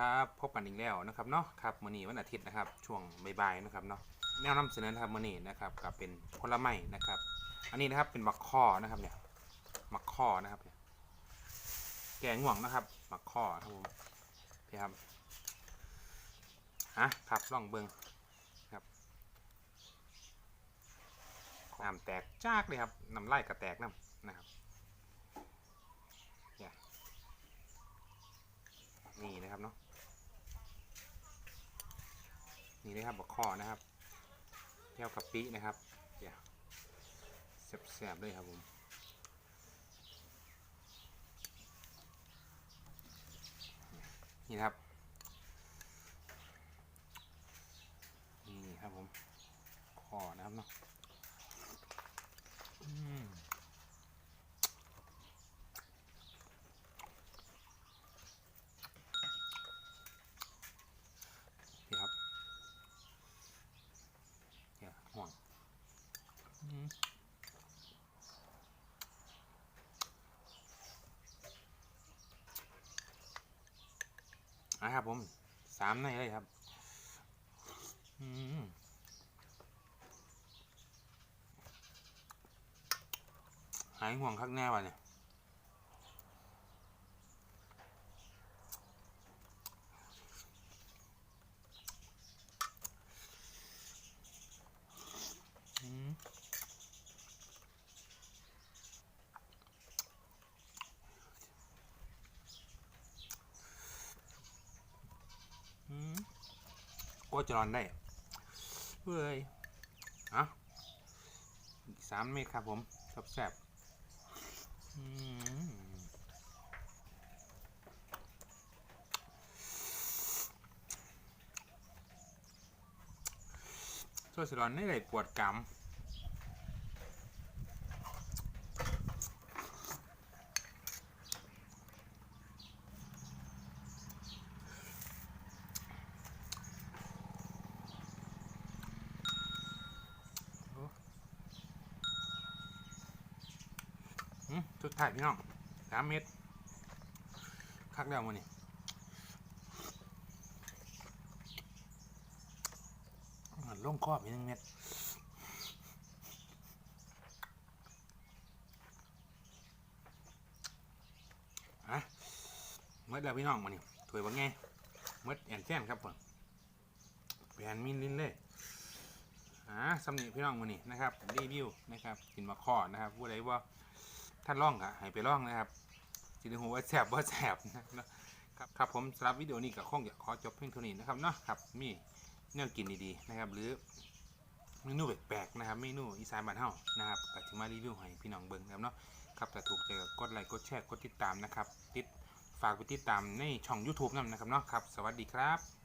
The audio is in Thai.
ครับพบกันอีกแล้วนะครับเนาะครับมื้อนี้วันอาทิตย์นะครับ ช่วงบ่ายๆนะครับเนาะแนวนำเสนอนะครับมื้อนี้นะครับกับเป็นผลไม้นะครับ อันนี้นะครับเป็นมักข้อนะครับเนี่ยมักข้อนะครับเนี่ยแกงห่วงนะครับมักข้อครับผมพี่ครับอะครับลองเบิ่งครับน้ำแตกจากเลยครับน้ำไลายกระแตกน้ำนะครับนี่นะครับเนาะ นี่นะครับบักข้อนะครับเที่ยวกับปีนะครับเดี๋ยวแซ่บๆเลยครับผมนี่ครับนี่ครับผมข้อนะครับเนาะอืม นี่ครับอย่า ห่วงนะครับผมสามในเลยครับหายห่วงคักแน่ว่ะเนี่ย ก็จะนอนได้เฮ้ยอะอีกสามเมตรครับผมแซ่บๆอืมช่วยสลอนได้เลยปวดกำามอืมสุดท้ายพี่น้องสามเม็ดคักแล้วมันนี่อะลงคอบอีกหนึ่งเม็ดอะเมื่อเดียวพี่น้องมานี่ถวยว่าไงเมื่อแอนแซนครับผมแผ่นมินลินเลยอ่าสำนีพี่น้องมานี่นะครับรีวิวนะครับกินมาข้อนะครับผู้ใดว่า ท่านล่องค่ะให้ไปล่องนะครับสิได้หูว่าแสบว่าแสบนะครับครับผมสำหรับวิดีโอนี้ก็คงจะขอจบเพียงเท่านี้นะครับเนาะครับมีเนื้อกินดีๆนะครับ หรือเมนูแปลกๆนะครับเมนูอีสานบ้านเฮานะครับก็จะมารีวิวให้พี่น้องเบิ่งนะครับเนาะครับถ้าถูกใจก็กดไลค์กดแชร์กดติดตามนะครับติดฝากไปติดตามในช่อง YouTube นั่นนะครับเนาะครับ สวัสดีครับ